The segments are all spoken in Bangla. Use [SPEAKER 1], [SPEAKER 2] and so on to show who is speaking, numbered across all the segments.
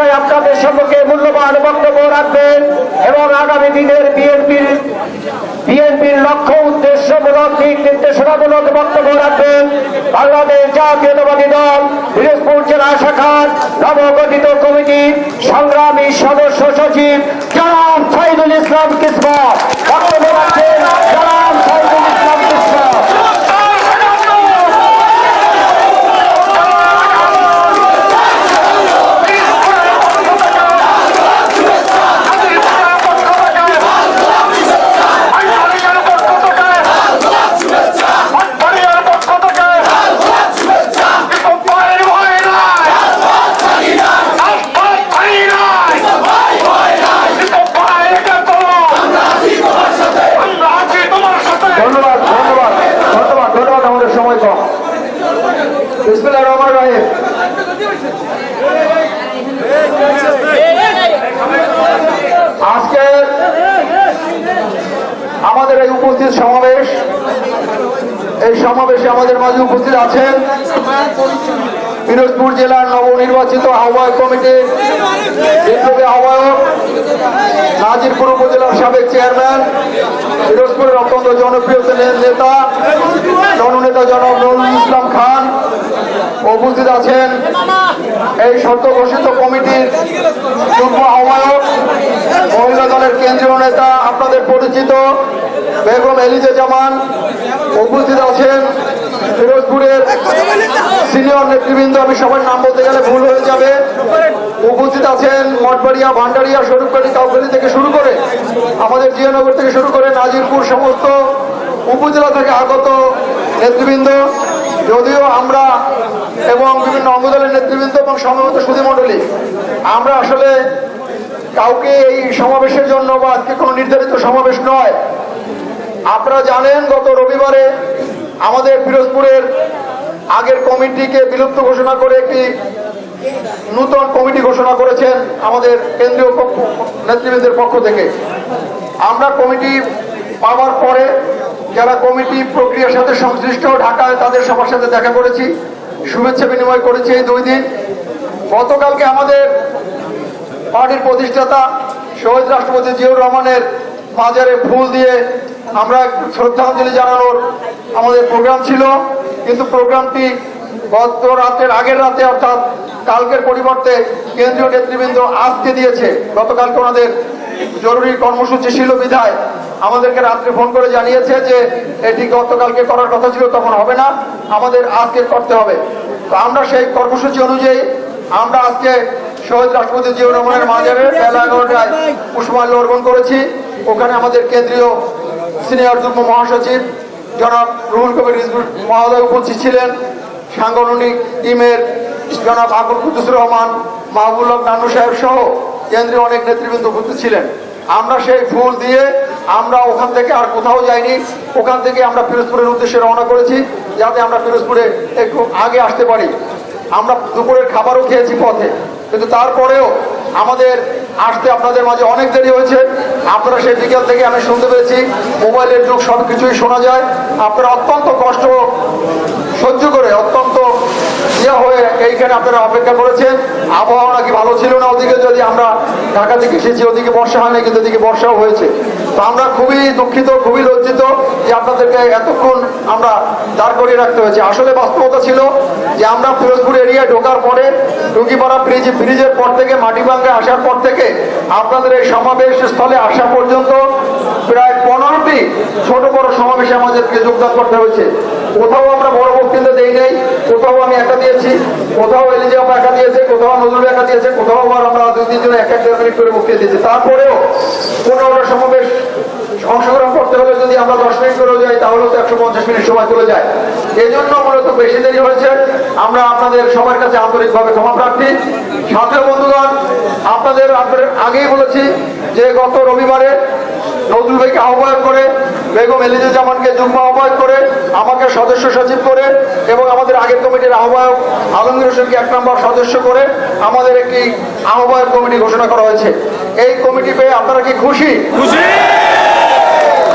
[SPEAKER 1] পর্যায়ে আপনাদের সম্মুখে মূল্যবান বক্তব্য রাখবেন এবং আগামী দিনের বিএনপির বিএনপির লক্ষ্য, উদ্দেশ্যমূলক, দিক নির্দেশনামূলক বক্তব্য রাখবেন। বাংলাদেশ জাতীয়তাবাদী দল পিরোজপুর জেলা শাখার নবগঠিত কমিটি সংগ্রামী সদস্য সচিব জনাব সাইদুল ইসলাম কিসমা বক্তব্য রাখছেন জনাব সাইদুল ইসলাম কিসমা ধন্যবাদ ধন্যবাদ ধন্যবাদ ধন্যবাদ আমাদের সময় কম বিসমিল্লাহির রহমানির রহিম আজকে আমাদের এই উপস্থিত সমাবেশ এই সমাবেশে আমাদের মাঝে উপস্থিত আছেন পিরোজপুর জেলার নবনির্বাচিত আহ্বায়ক কমিটির বিপ্লবী আহ্বায়ক, নাজিরপুর উপজেলার সাবেক চেয়ারম্যান, পিরোজপুরের অত্যন্ত জনপ্রিয় নেতা জননেতা জনাব নুরুল ইসলাম খান উপস্থিত আছেন। এই সদ্য ঘোষিত কমিটির যুগ্ম আহ্বায়ক দলের কেন্দ্রীয় নেতা আপনাদের পরিচিত বেগম এলিজা জামান উপস্থিত আছেন ফিরোজপুরের সিনিয়র নেতৃবৃন্দ। আমি সবার নাম বলতে গেলে ভুল হয়ে যাবে। উপস্থিত আছেন মঠবাড়িয়া, ভান্ডারিয়া স্বরূপবাড়ি কাউখালী থেকে শুরু করে আমাদের জিয়ানগর থেকে শুরু করে নাজিরপুর সমস্ত উপজেলা থেকে আগত নেতৃবৃন্দ। যদিও আমরা এবং বিভিন্ন অঙ্গদলের নেতৃবৃন্দ এবং সমবেত সুধী মণ্ডলী, আমরা আসলে কাউকে এই সমাবেশের জন্য বা আজকে কোনো নির্ধারিত সমাবেশ নয়। আপনারা জানেন, গত রবিবারে আমাদের পিরোজপুরের আগের কমিটিকে বিলুপ্ত ঘোষণা করে একটি নূতন কমিটি ঘোষণা করেছেন আমাদের কেন্দ্রীয় পক্ষ- নেতৃবৃন্দের পক্ষ থেকে। আমরা কমিটি পাওয়ার পরে যারা কমিটি প্রক্রিয়ার সাথে সংশ্লিষ্ট, ঢাকায় তাদের সবার সাথে দেখা করেছি, শুভেচ্ছা বিনিময় করেছি এই দুই দিন। গতকালকে আমাদের পার্টির প্রতিষ্ঠাতা শহীদ রাষ্ট্রপতি জিয়াউর রহমানের মাজারে ফুল দিয়ে আমরা শ্রদ্ধাঞ্জলি জানানোর আমাদের প্রোগ্রাম ছিল। কিন্তু প্রোগ্রামটি গত রাতের আগের রাতে অর্থাৎ কালকের পরিবর্তে কেন্দ্রীয় নেতৃবৃন্দ আজকে দিয়েছে। গতকালকে ওনাদের জরুরি কর্মসূচি ছিল বিধায়। আমাদেরকে রাত্রে ফোন করে জানিয়েছে যে এটি গতকালকে করার কথা ছিল, তখন হবে না। আমাদের আজকে করতে হবে। তো আমরা সেই কর্মসূচি অনুযায়ী আমরা আজকে শহীদ রাষ্ট্রপতি জিয়াউর রহমানের মাজারে বেলা এগারোটায় পুষ্পমাল্য অর্পণ করেছি। ওখানে আমাদের কেন্দ্রীয় সিনিয়র যুগ্ম মহাসচিব জনাব রুহুল কবির মহোদয় উপস্থিত ছিলেন। সাংগঠনিক টিমের জনাব আকুল কুদ্দুসুর রহমান মাহবুল্লাহ নানু সাহেব সহ কেন্দ্রীয় অনেক নেতৃবৃন্দ উপস্থিত ছিলেন। আমরা সেই ফুল দিয়ে আমরা ওখান থেকে আর কোথাও যাইনি। ওখান থেকে আমরা পিরোজপুরের উদ্দেশ্যে রওনা করেছি যাতে আমরা পিরোজপুরে একটু আগে আসতে পারি। আমরা দুপুরের খাবারও খেয়েছি পথে। কিন্তু তারপরেও আমাদের আসতে আপনাদের মাঝে অনেক দেরি হয়েছে। আপনারা সেই বিকেল থেকে আমি শুনতে পেরেছি মোবাইলের যুগ সব কিছুই শোনা যায়। আপনারা অত্যন্ত কষ্ট সহ্য করে অত্যন্ত ইয়ে হয়ে এইখানে আপনারা অপেক্ষা করেছেন। আবহাওয়া নাকি ভালো ছিল না ওদিকে, যদি আমরা ঢাকা থেকে এসেছি, ওদিকে বর্ষা হয়নি, কিন্তু ওদিকে বর্ষাও হয়েছে। তো আমরা খুবই দুঃখিত, খুবই লজ্জিত যে আপনাদেরকে এতক্ষণ আমরা দাঁড় করিয়ে রাখতে হয়েছে। আসলে বাস্তবতা ছিল যে আমরা ফিরোজপুর এরিয়ায় ঢোকার পরে টুকিপাড়া ব্রিজ ব্রিজের পর থেকে মাটি মাটিভাঙ্গে আসার পর থেকে আপনাদের এই সমাবেশ স্থলে আসা পর্যন্ত প্রায় পনেরোটি ছোট বড় সমাবেশে আমাদেরকে যোগদান করতে হয়েছে। কোথাও আমরা বড় বক্তৃতা দেই নাই, কোথাও আমি একা দিয়েছি, কোথাও এলিজাম একা দিয়েছে, কোথাও নজরুল একা দিয়েছে, কোথাও আবার আমরা দুই তিনজন এক এক দেড় মিনিট করে বক্তৃতা দিয়েছি। তারপরেও পনেরোটা সমাবেশ অংশগ্রহণ করতে হলে যদি আমরা দশ মিনিট করে যাই, তাহলে তো একশো পঞ্চাশ মিনিট সময় চলে যায়। এই জন্য মূলত বেশি দেরি হয়েছে। আমরা আপনাদের সবার কাছে আন্তরিকভাবে ক্ষমা প্রার্থী। সাথীয় বন্ধুগণ, আপনাদের আগেই বলেছি যে গত রবিবারে নজরুল ভাইকে আহ্বায়ক করে, বেগম এলিজা জামানকে যুগ্ম আহ্বায়ক করে, আমাকে সদস্য সচিব করে এবং আমাদের আগের কমিটির আহ্বায়ক আলমগীর হোসেনকে এক নম্বর সদস্য করে আমাদের একটি আহ্বায়ক কমিটি ঘোষণা করা হয়েছে। এই কমিটি পেয়ে আপনারা কি খুশি? খুশি!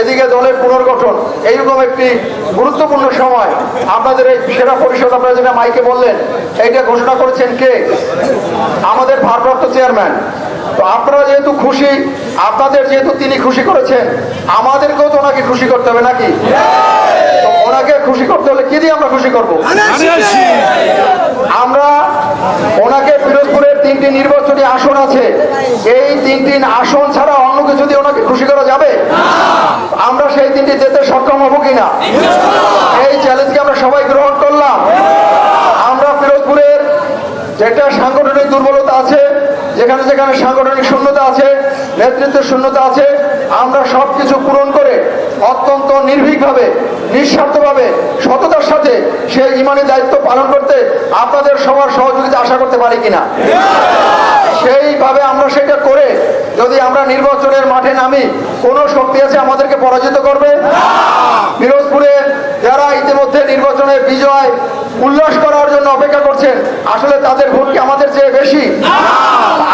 [SPEAKER 1] এদিকে দলের পুনর্গঠন, এইরকম একটি গুরুত্বপূর্ণ সময়। আপনাদের এই সেরা পরিষদ আপনারা যেটা মাইকে বললেন, এইটা ঘোষণা করেছেন কে? আমাদের ভারপ্রাপ্ত চেয়ারম্যান। তো আপনারা যেহেতু খুশি, আপনাদের যেহেতু তিনি খুশি করেছেন, আমাদেরকেও তো ওনাকে খুশি করতে হবে নাকি? তো ওনাকে খুশি করতে হলে কি দিয়ে আমরা খুশি করব? আমরা ওনাকে পিরোজপুরের তিনটি নির্বাচনী আসন আছে। এই তিনটি আসন ছাড়া অন্য কিছু দিয়ে ওনাকে খুশি করা যাবে? আমরা সেই তিনটি দিতে সক্ষম হব কিনা? এই চ্যালেঞ্জকে আমরা সবাই গ্রহণ করলাম। আমরা পিরোজপুরের যেটা সাংগঠনিক দুর্বলতা আছে, যেখানে যেখানে সাংগঠনিক শূন্যতা আছে, নেতৃত্বের শূন্যতা আছে, আমরা সব কিছু পূরণ করে অত্যন্ত নির্ভীকভাবে, নিঃস্বার্থভাবে, সততার সাথে সেই ইমানি দায়িত্ব পালন করতে আপনাদের সবার সহযোগিতা আশা করতে পারি কিনা? সেইভাবে আমরা সেটা করে যদি আমরা নির্বাচনের মাঠে নামি, কোনো শক্তি আছে আমাদেরকে পরাজিত করবে? পিরোজপুরে যারা ইতিমধ্যে নির্বাচনে বিজয় উল্লাস করার জন্য অপেক্ষা করছেন, আসলে তাদের ভোট কি আমাদের চেয়ে বেশি?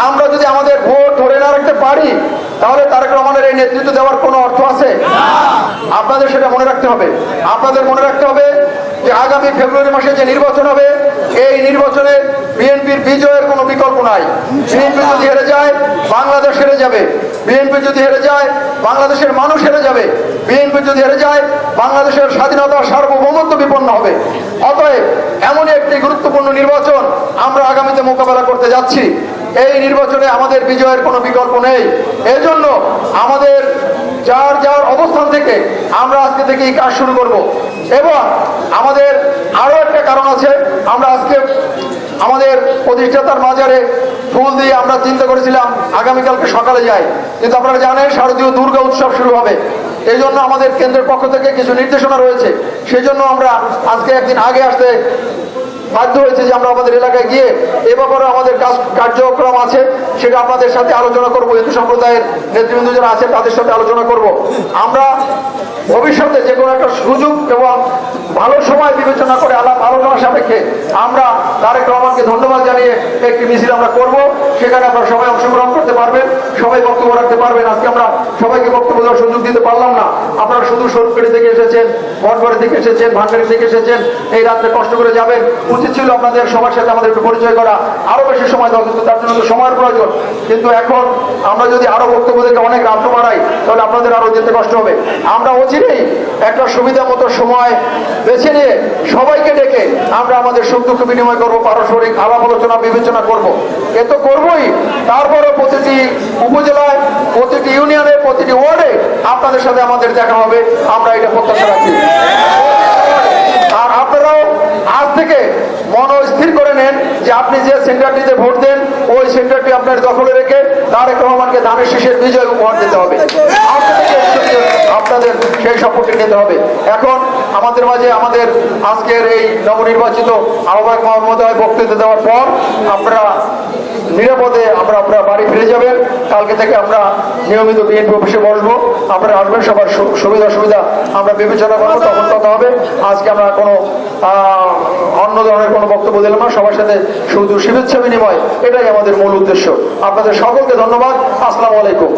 [SPEAKER 1] আমরা যদি আমাদের ভোট ধরে না রাখতে পারি, তাহলে তারেক রহমানের এই নেতৃত্ব দেওয়ার কোনো অর্থ আছে? আপনাদের সেটা মনে রাখতে হবে। আপনাদের মনে রাখতে হবে যে আগামী ফেব্রুয়ারি মাসে যে নির্বাচন হবে এই নির্বাচনে বিএনপির বিজয়ের কোনো বিকল্প নাই। বিএনপি যদি হেরে যায়, বাংলাদেশ হেরে যাবে। বিএনপি যদি হেরে যায়, বাংলাদেশের মানুষ হেরে যাবে। বিএনপি যদি হেরে যায়, বাংলাদেশের স্বাধীনতা সার্বভৌমত্ব বিপন্ন হবে। অতএব এমনই একটি গুরুত্বপূর্ণ নির্বাচন আমরা আগামীতে মোকাবেলা করতে যাচ্ছি। এই নির্বাচনে আমাদের বিজয়ের কোনো বিকল্প নেই। এজন্য আমাদের যার যার অবস্থান থেকে আমরা আজকে থেকে এই কাজ শুরু করব। এবং আমাদের আরও একটা কারণ আছে, আমরা আজকে আমাদের প্রতিষ্ঠাতার মাজারে ফুল দিয়ে আমরা চিন্তা করেছিলাম আগামীকালকে সকালে যাই। কিন্তু আপনারা জানেন, শারদীয় দুর্গা উৎসব শুরু হবে। এই জন্য আমাদের কেন্দ্রের পক্ষ থেকে কিছু নির্দেশনা রয়েছে। সেই জন্য আমরা আজকে একদিন আগে আসতে বাধ্য হয়েছে যে আমরা আমাদের এলাকায় গিয়ে এ ব্যাপারে আমাদের কাজ কার্যক্রম আছে, সেটা আপনাদের সাথে আলোচনা করব। হিন্দু সম্প্রদায়ের নেতৃবৃন্দ যারা আছে, তাদের সাথে আলোচনা করব। আমরা ভবিষ্যতে যে কোনো একটা সুযোগ এবং ভালো সময় বিবেচনা করে আলাপ সাপেক্ষে আমরা তারেক রহমানকে ধন্যবাদ জানিয়ে একটি মিছিল আমরা করব। সেখানে আপনারা সবাই অংশগ্রহণ করতে পারবেন, সবাই বক্তব্য রাখতে পারবেন। আজকে আমরা সবাইকে বক্তব্য দেওয়ার সুযোগ দিতে পারলাম না। আপনারা শুধু স্বরূপকারী থেকে এসেছেন মঠবাড়ি থেকে এসেছেন ভান্ডারি থেকে এসেছেন, এই রাত্রে কষ্ট করে যাবেন। উচিত ছিল আপনাদের সবার সাথে আমাদের একটু পরিচয় করা। আরও বেশি সময় দেওয়া কিন্তু তার জন্য তো সময়ের প্রয়োজন। কিন্তু এখন আমরা যদি আরও বক্তব্য থেকে অনেক রাত্র বাড়াই, তাহলে আপনাদের আরও যেতে কষ্ট হবে। আমরা অচিরেই একটা সুবিধা মতো সময় বেছে নিয়ে সবাইকে ডেকে আমরা আমাদের সুখ দুঃখ বিনিময় করব, পারস্পরিক আলাপ আলোচনা বিবেচনা করব। এ তো করবোই। তারপরে প্রতিটি উপজেলায়, প্রতিটি ইউনিয়নে, প্রতিটি ওয়ার্ডে আপনাদের সাথে আমাদের দেখা হবে। আমরা এটা প্রত্যাশা রাখি। আর আপনারাও আজ থেকে মন স্থির করে নেন যে আপনি যে সেন্টারটিতে ভোট দেন, ওই সেন্টারটি আপনার দখলে রেখে তারেক রহমানকে ধানের শীষের বিজয় উপহার দিতে হবে। আপনাদের সেই শপথটি নিতে হবে। এখন আমাদের মাঝে আমাদের আজকের এই নবনির্বাচিত আহ্বায়ক মহোদয় বক্তৃতা দেওয়ার পর আপনারা নিরাপদে আমরা আপনারা বাড়ি ফিরে যাবেন। কালকে থেকে আমরা নিয়মিত বিএনপি অফিসে বসবো। আপনারা আসবেন, সবার সুবিধা সুবিধা আমরা বিবেচনা করব, তখন কথা হবে। আজকে আমরা কোনো অন্য ধরনের কোনো বক্তব্য দিলাম না। সবার সাথে শুধু শুভেচ্ছা বিনিময়, এটাই আমাদের মূল উদ্দেশ্য। আপনাদের সকলকে ধন্যবাদ। আসসালামু আলাইকুম।